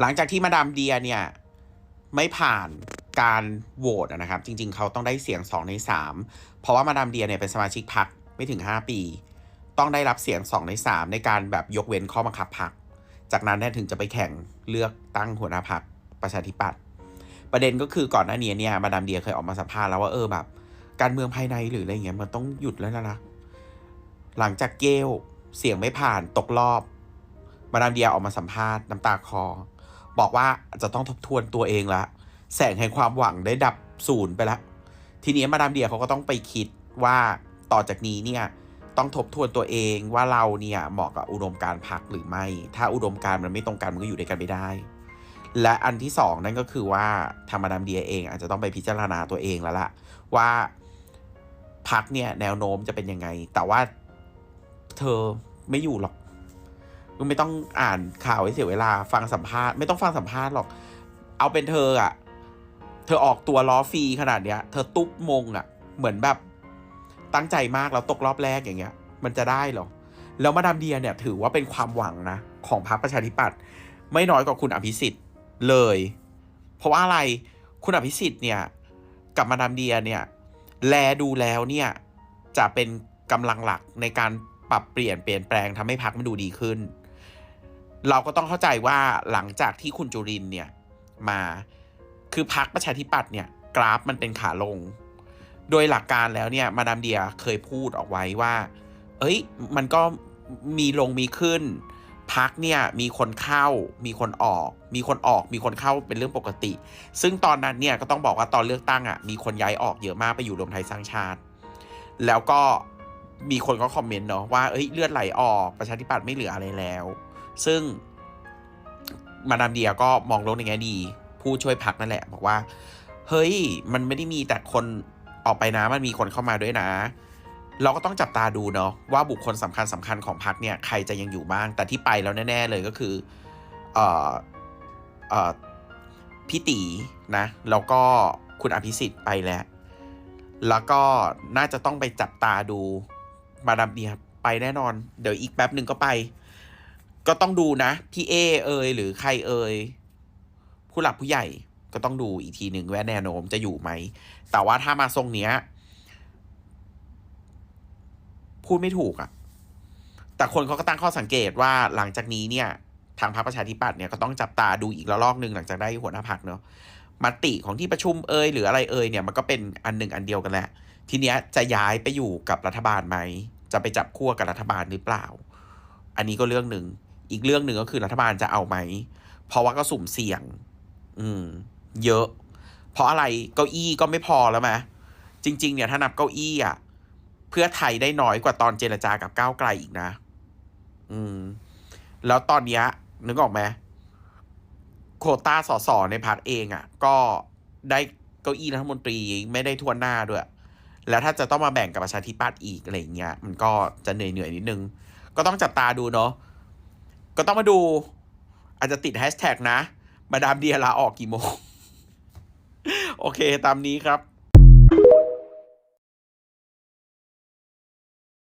หลังจากที่มาดามเดียเนี่ย ไม่ผ่านการโหวตนะครับ จริง ๆ เขาต้องได้เสียง 2 ใน 3 เพราะว่ามาดามเดียเนี่ยเป็นสมาชิกพรรคไม่ถึง 5 ปี ต้องได้รับเสียง 2 ใน 3 ในการแบบยกเว้นข้อบังคับพรรคจากนั้นถึงจะไปแข่งเลือกตั้งหัวหน้าพรรคประชาธิปัตย์ประเด็นก็คือก่อนหน้านี้เนี่ยมาดามเดียเคยออกมาสัมภาษณ์แล้วว่าเออแบบ การเมืองภายในหรืออะไรเงี้ยมันต้องหยุดแล้วนะหลังจากเกลเสียงไม่ผ่านตกรอบ มาดามเดียออกมาสัมภาษณ์น้ำตาคอ บอกว่าจะต้องทบทวนตัวเองละ แสงแห่งความหวังได้ดับศูนย์ไปแล้วทีนี้มาดามเดียเขาก็ต้องไปคิดว่าต่อจากนี้เนี่ยต้องทบทวนตัวเองว่าเราเนี่ยเหมาะกับอุดมการพักหรือไม่ ถ้าอุดมการมันไม่ตรงกันมันก็อยู่ด้วยกันไม่ได้ และอันที่สองนั่นก็คือว่าทางมาดามเดียเองอาจจะต้องไปพิจารณาตัวเองแล้วล่ะว่าพักเนี่ยแนวโน้มจะเป็นยังไง แต่ว่าเธอไม่อยู่หรอก ก็ไม่ต้องอ่านข่าวให้เสียเวลา ฟังสัมภาษณ์ไม่ต้องฟังสัมภาษณ์หรอก เอาเป็นเธออะเธอออกตัวล้อฟรีขนาดเนี้ย เธอตุ๊บมงอะเหมือนแบบตั้งใจมากแล้วตกรอบแรกอย่างเงี้ย มันจะได้หรอ แล้วมาดามเดียเนี่ยถือว่าเป็นความหวังนะ ของพรรคประชาธิปัตย์ไม่น้อยกว่าคุณอภิสิทธิ์เลย เพราะว่าอะไรคุณอภิสิทธิ์เนี่ยกับมาดามเดียเนี่ยแลดูแล้วเนี่ยจะเป็นกำลังหลักในการปรับเปลี่ยนเปลี่ยนแปลงทำให้พรรคมันดูดีขึ้น เราก็ต้องเข้าใจว่าหลังจากที่คุณจุรินเนี่ยมาคือพักประชาธิปัตย์เนี่ยกราฟมันเป็นขาลง โดยหลักการแล้วเนี่ยมาดามเดียเคยพูดออกไว้ว่า เอ้ยมันก็มีลงมีขึ้น พักเนี่ยมีคนเข้ามีคนออก มีคนออกมีคนเข้าเป็นเรื่องปกติ ซึ่งตอนนั้นเนี่ยก็ต้องบอกว่าตอนเลือกตั้งอะมีคนย้ายออกเยอะมากไปอยู่รวมไทยสร้างชาติ แล้วก็ มีคนก็คอมเมนต์เนาะว่าเอ้ยเลือดไหลออกประชาธิปัตย์ไม่เหลืออะไรแล้ว ซึ่งมาดามเดียก็มองโลกในแง่ดี ผู้ช่วยพักนั่นแหละ บอกว่า เฮ้ย มันไม่ได้มีแต่คนออกไปนะ มันมีคนเข้ามาด้วยนะ เราก็ต้องจับตาดูเนาะว่าบุคคลสำคัญสำคัญของพักเนี่ยใครจะยังอยู่บ้าง แต่ที่ไปแล้วแน่ ๆ เลยก็คือเอ่อเอ่อพี่ตีนะ แล้วก็คุณอภิสิทธิ์ไปแล้ว แล้วก็น่าจะต้องไปจับตาดู มาดามเดียไปแน่นอน เดี๋ยวอีกแป๊บหนึ่งก็ไป ก็ต้องดูนะ พี่เอเอยหรือใครเอยผู้หลักผู้ใหญ่ก็ต้องดูอีกทีหนึ่งว่าแนวโน้มจะอยู่ไหม แต่ว่าถ้ามาทรงเนี้ย พูดไม่ถูกอะแต่คนเขาก็ตั้งข้อสังเกตว่าหลังจากนี้เนี่ย ทางพรรคประชาธิปัตย์เนี่ยก็ต้องจับตาดูอีกระลอกหนึ่งหลังจากได้หัวหน้าพักเนาะมติของที่ประชุมเอยหรืออะไรเอยเนี่ยมันก็เป็นอันหนึ่งอันเดียวกันแหละ ทีเนี้ยจะย้ายไปอยู่กับรัฐบาลไหม จะไปจับขั้วกับรัฐบาลหรือเปล่า อันนี้ก็เรื่องหนึ่ง อีกเรื่องหนึ่งก็คือรัฐบาลจะเอาไหม เพราะว่าก็สุ่มเสี่ยง อืม เยอะ เพราะอะไรเก้าอี้ก็ไม่พอแล้วไหมจริง ๆ เนี่ยถ้านับเก้าอี้อะ เพื่อไทยได้น้อยกว่าตอนเจรจากับก้าวไกลอีกนะ อืม แล้วตอนเนี้ยนึกออกไหมโควต้าสสในพรรคเองอะ ก็ได้เก้าอี้รัฐมนตรีไม่ได้ทั่วหน้าด้วย แล้วถ้าจะต้องมาแบ่งกับประชาธิปัตย์อีกอะไรเงี้ยมันก็จะเหนื่อยเหนื่อยๆนิดนึง ก็ต้องจับตาดูเนาะก็ต้องมาดู อาจจะติดแฮชแท็กนะ มาดามเดียลาออกกี่โมง โอเค ตามนี้ครับ